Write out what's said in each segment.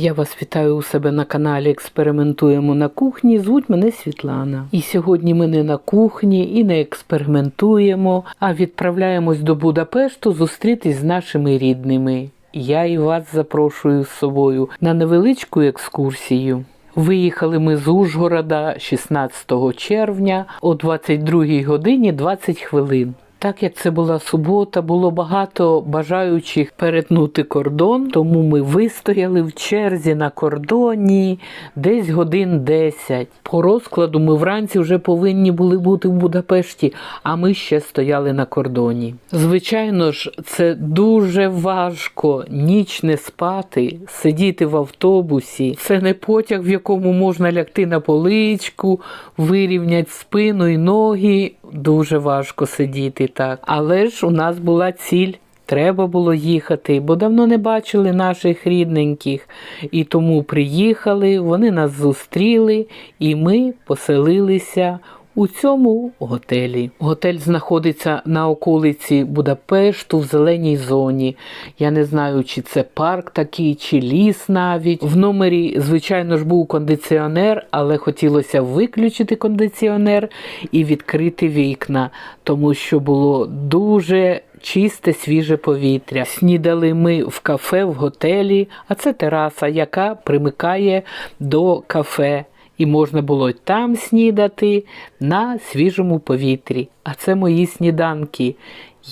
Я вас вітаю у себе на каналі Експериментуємо на кухні. Звуть мене Світлана. І сьогодні ми не на кухні і не експериментуємо, а відправляємось до Будапешту зустрітись з нашими рідними. Я і вас запрошую з собою на невеличку екскурсію. Виїхали ми з Ужгорода 16 червня о 22 годині 20 хвилин. Так як це була субота, було багато бажаючих перетнути кордон, тому ми вистояли в черзі на кордоні десь годин 10. По розкладу ми вранці вже повинні були бути в Будапешті, а ми ще стояли на кордоні. Звичайно ж, це дуже важко ніч не спати, сидіти в автобусі. Це не потяг, в якому можна лягти на поличку, вирівняти спину і ноги. Дуже важко сидіти так. Але ж у нас була ціль. Треба було їхати, бо давно не бачили наших рідненьких. І тому приїхали, вони нас зустріли, і ми поселилися у цьому готелі. Готель знаходиться на околиці Будапешту в зеленій зоні. Я не знаю, чи це парк такий, чи ліс навіть. В номері, звичайно ж, був кондиціонер, але хотілося виключити кондиціонер і відкрити вікна, тому що було дуже. Чисте свіже повітря. Снідали ми в кафе в готелі, а це тераса, яка примикає до кафе і можна було там снідати на свіжому повітрі. А це мої сніданки.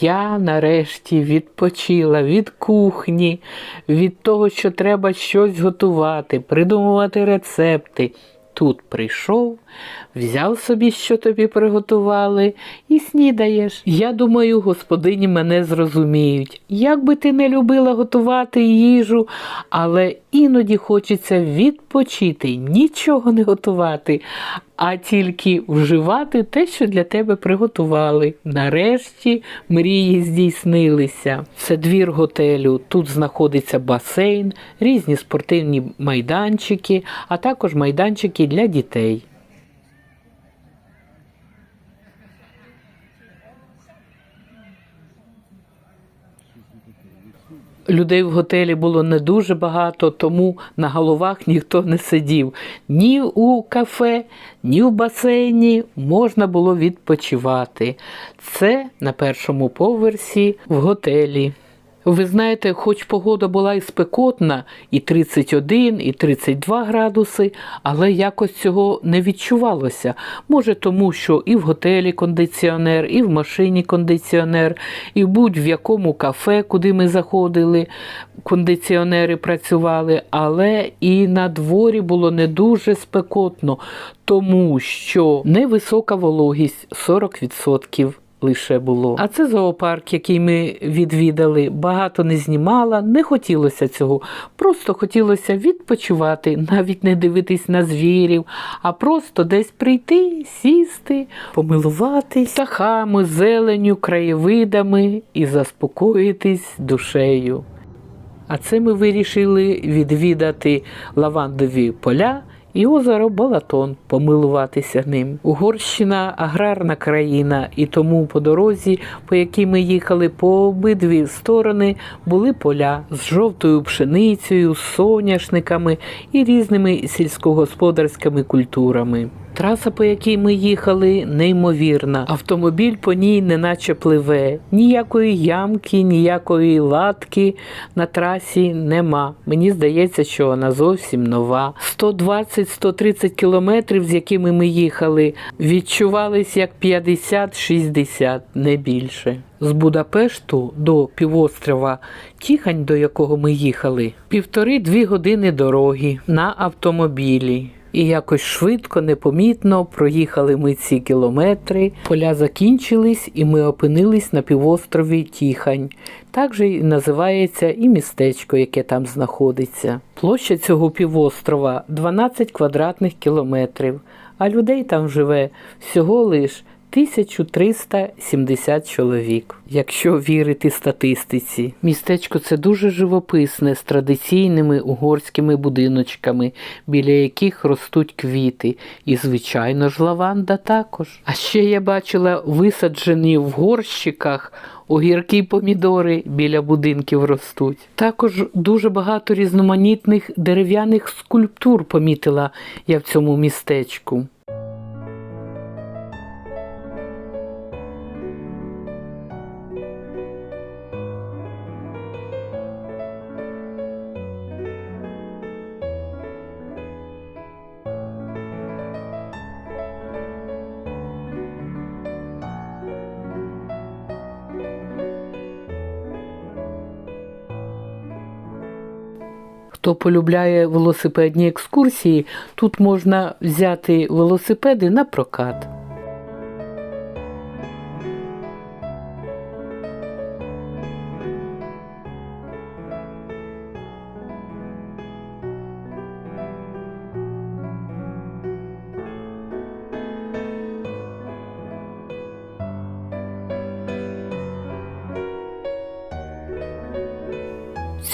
Я нарешті відпочила від кухні, від того, що треба щось готувати, придумувати рецепти. Тут прийшов, взяв собі, що тобі приготували, і снідаєш. Я думаю, господині мене зрозуміють. Як би ти не любила готувати їжу, але іноді хочеться відпочити, нічого не готувати, а тільки вживати те, що для тебе приготували. Нарешті мрії здійснилися. Це двір готелю. Тут знаходиться басейн, різні спортивні майданчики, а також майданчики для дітей. Людей в готелі було не дуже багато, тому на головах ніхто не сидів. Ні у кафе, ні в басейні можна було відпочивати. Це на першому поверсі в готелі. Ви знаєте, хоч погода була і спекотна, і 31, і 32 градуси, але якось цього не відчувалося. Може, тому що і в готелі кондиціонер, і в машині кондиціонер, і в будь-в якому кафе, куди ми заходили, кондиціонери працювали, але і на дворі було не дуже спекотно, тому що невисока вологість 40% лише було. А це зоопарк, який ми відвідали, багато не знімала, не хотілося цього. Просто хотілося відпочивати, навіть не дивитись на звірів, а просто десь прийти, сісти, помилуватись птахами, зеленю, краєвидами і заспокоїтись душею. А це ми вирішили відвідати лавандові поля і озеро Балатон, помилуватися ним. Угорщина аграрна країна, і тому по дорозі, по якій ми їхали по обидві сторони, були поля з жовтою пшеницею, соняшниками і різними сільськогосподарськими культурами. Траса, по якій ми їхали, неймовірна. Автомобіль по ній неначе пливе. Ніякої ямки, ніякої латки на трасі нема. Мені здається, що вона зовсім нова. 120-130 кілометрів, з якими ми їхали, відчувались як 50-60, не більше. З Будапешту до півострова Тіхань, до якого ми їхали, півтори-дві години дороги на автомобілі. І якось швидко, непомітно проїхали ми ці кілометри. Поля закінчились, і ми опинились на півострові Тіхань. Так же і називається і містечко, яке там знаходиться. Площа цього півострова 12 квадратних кілометрів, а людей там живе всього лиш 1370 чоловік, якщо вірити статистиці. Містечко це дуже живописне з традиційними угорськими будиночками, біля яких ростуть квіти, і, звичайно ж, лаванда також. А ще я бачила висаджені в горщиках огірки й помідори біля будинків ростуть. Також дуже багато різноманітних дерев'яних скульптур помітила я в цьому містечку. Хто полюбляє велосипедні екскурсії, тут можна взяти велосипеди на прокат.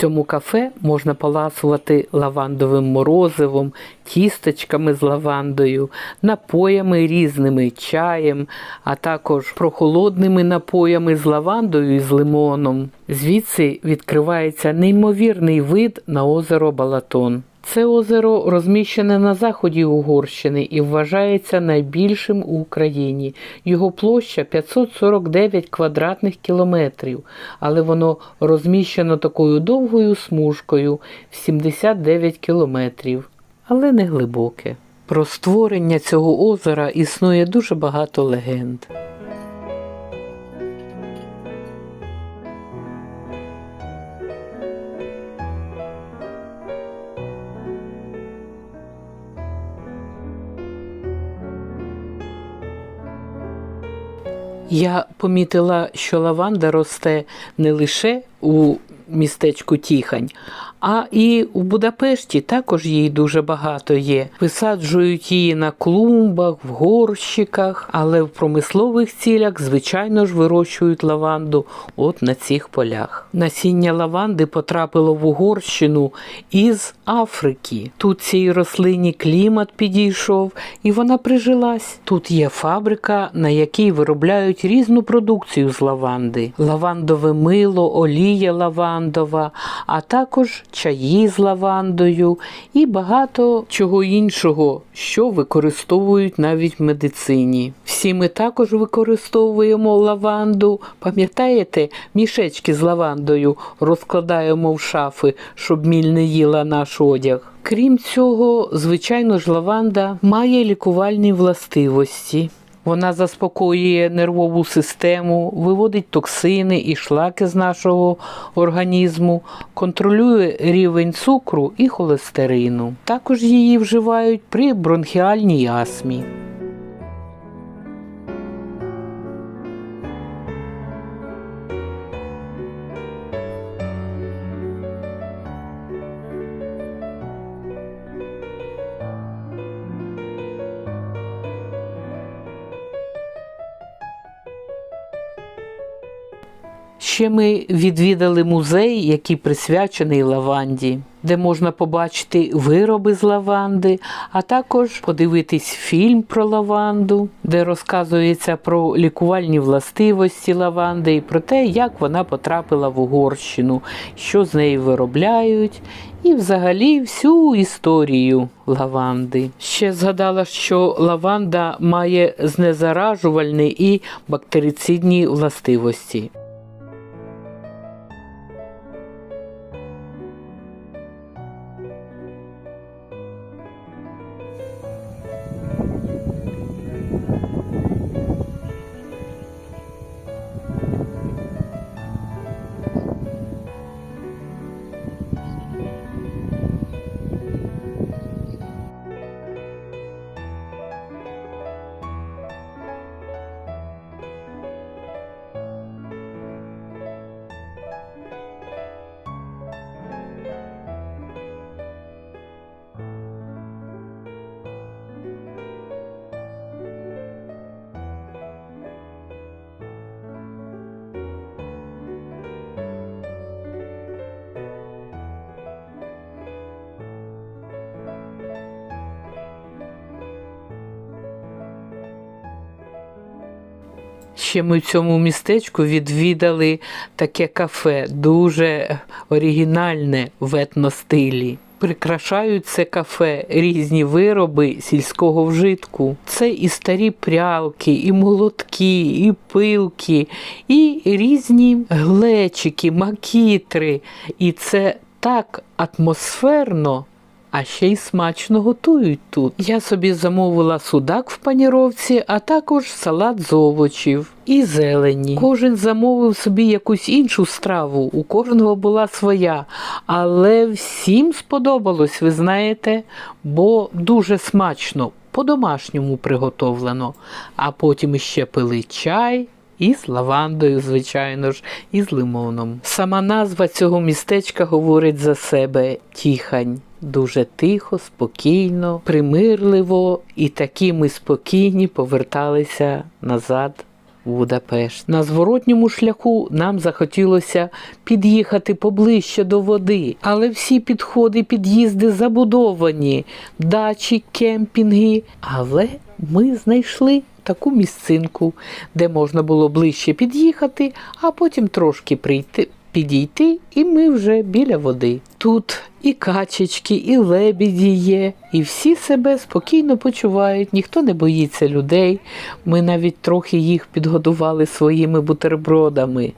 Цьому кафе можна поласувати лавандовим морозивом, тістечками з лавандою, напоями різними чаєм, а також прохолодними напоями з лавандою і з лимоном. Звідси відкривається неймовірний вид на озеро Балатон. Це озеро розміщене на заході Угорщини і вважається найбільшим у Україні. Його площа 549 квадратних кілометрів, але воно розміщено такою довгою смужкою в 79 кілометрів, але не глибоке. Про створення цього озера існує дуже багато легенд. Я помітила, що лаванда росте не лише у містечку Тіхань, а і у Будапешті також її дуже багато є. Висаджують її на клумбах, в горщиках, але в промислових цілях, звичайно ж, вирощують лаванду от на цих полях. Насіння лаванди потрапило в Угорщину із Африки. Тут цій рослині клімат підійшов і вона прижилась. Тут є фабрика, на якій виробляють різну продукцію з лаванди: лавандове мило, олія лавандова, а також чаї з лавандою і багато чого іншого, що використовують навіть в медицині. Всі ми також використовуємо лаванду. Пам'ятаєте, мішечки з лавандою розкладаємо в шафи, щоб міль не їла наш одяг. Крім цього, звичайно ж, лаванда має лікувальні властивості. Вона заспокоює нервову систему, виводить токсини і шлаки з нашого організму, контролює рівень цукру і холестерину. Також її вживають при бронхіальній астмі. Ще ми відвідали музей, який присвячений лаванді, де можна побачити вироби з лаванди, а також подивитись фільм про лаванду, де розказується про лікувальні властивості лаванди і про те, як вона потрапила в Угорщину, що з неї виробляють, і взагалі всю історію лаванди. Ще згадала, що лаванда має знезаражувальні і бактерицидні властивості. Ще ми в цьому містечку відвідали таке кафе, дуже оригінальне в етностилі. Прикрашають це кафе різні вироби сільського вжитку. Це і старі прялки, і молотки, і пилки, і різні глечики, макітри. І це так атмосферно. А ще й смачно готують тут. Я собі замовила судак в паніровці, а також салат з овочів і зелені. Кожен замовив собі якусь іншу страву, у кожного була своя. Але всім сподобалось, ви знаєте, бо дуже смачно, по-домашньому приготовлено. А потім іще пили чай. І з лавандою, звичайно ж, і з лимоном. Сама назва цього містечка говорить за себе Тіхань. Дуже тихо, спокійно, примирливо, і такі ми спокійні поверталися назад Будапешт. На зворотньому шляху нам захотілося під'їхати поближче до води, але всі підходи, під'їзди забудовані, дачі, кемпінги. Але ми знайшли таку місцинку, де можна було ближче під'їхати, а потім трошки прийти. Підійти, і ми вже біля води. Тут і качечки, і лебіді є, і всі себе спокійно почувають, ніхто не боїться людей. Ми навіть трохи їх підгодували своїми бутербродами.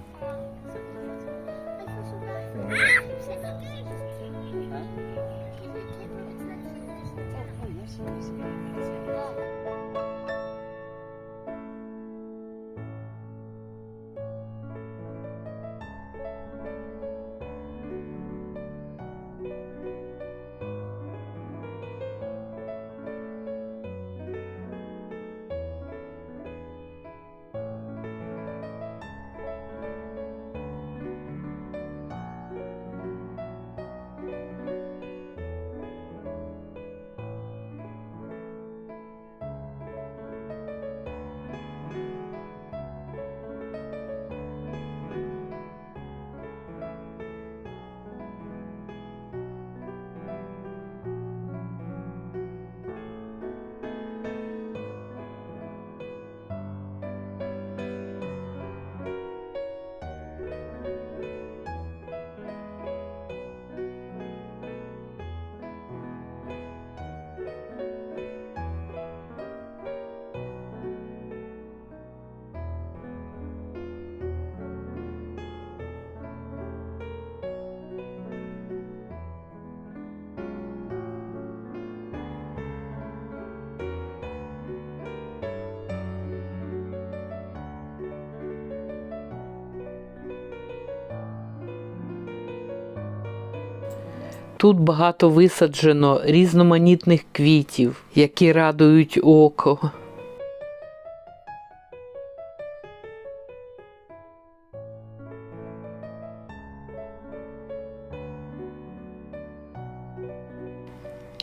Тут багато висаджено різноманітних квітів, які радують око.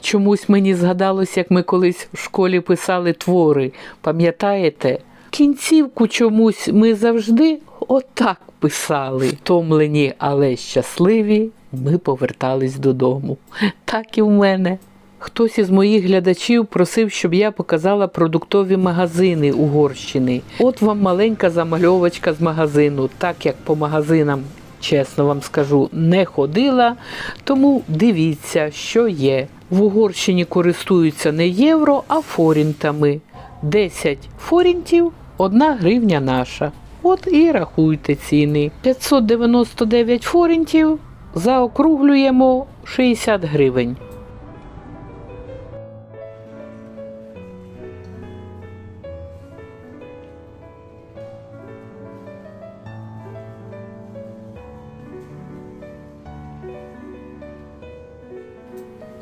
Чомусь мені згадалось, як ми колись в школі писали твори. Пам'ятаєте? Кінцівку чомусь ми завжди отак писали. Втомлені, але щасливі, ми повертались додому. Так і в мене. Хтось із моїх глядачів просив, щоб я показала продуктові магазини Угорщини. От вам маленька замальовочка з магазину, так як по магазинам, чесно вам скажу, не ходила. Тому дивіться, що є. В Угорщині користуються не євро, а форінтами. 10 форінтів, 1 гривня наша. От і рахуйте ціни. 599 форінтів заокруглюємо 60 гривень.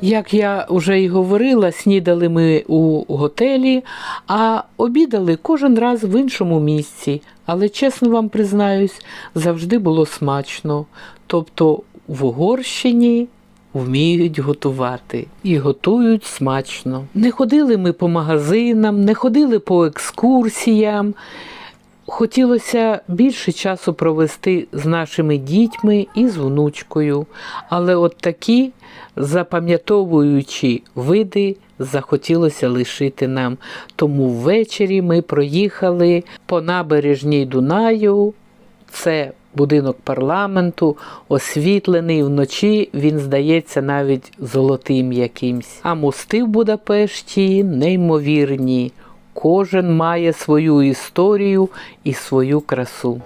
Як я вже й говорила, снідали ми у готелі, а обідали кожен раз в іншому місці. Але чесно вам признаюсь, завжди було смачно. Тобто в Угорщині вміють готувати і готують смачно. Не ходили ми по магазинам, не ходили по екскурсіям. Хотілося більше часу провести з нашими дітьми і з внучкою, але от такі запам'ятовуючі види захотілося лишити нам. Тому ввечері ми проїхали по набережній Дунаю. Це будинок парламенту, освітлений вночі, він здається навіть золотим якимсь. А мости в Будапешті неймовірні. Кожен має свою історію і свою красу.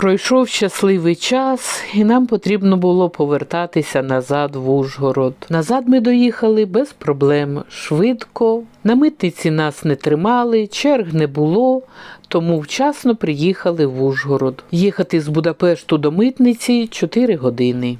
Пройшов щасливий час, і нам потрібно було повертатися назад в Ужгород. Назад ми доїхали без проблем, швидко. На митниці нас не тримали, черг не було, тому вчасно приїхали в Ужгород. Їхати з Будапешту до митниці 4 години.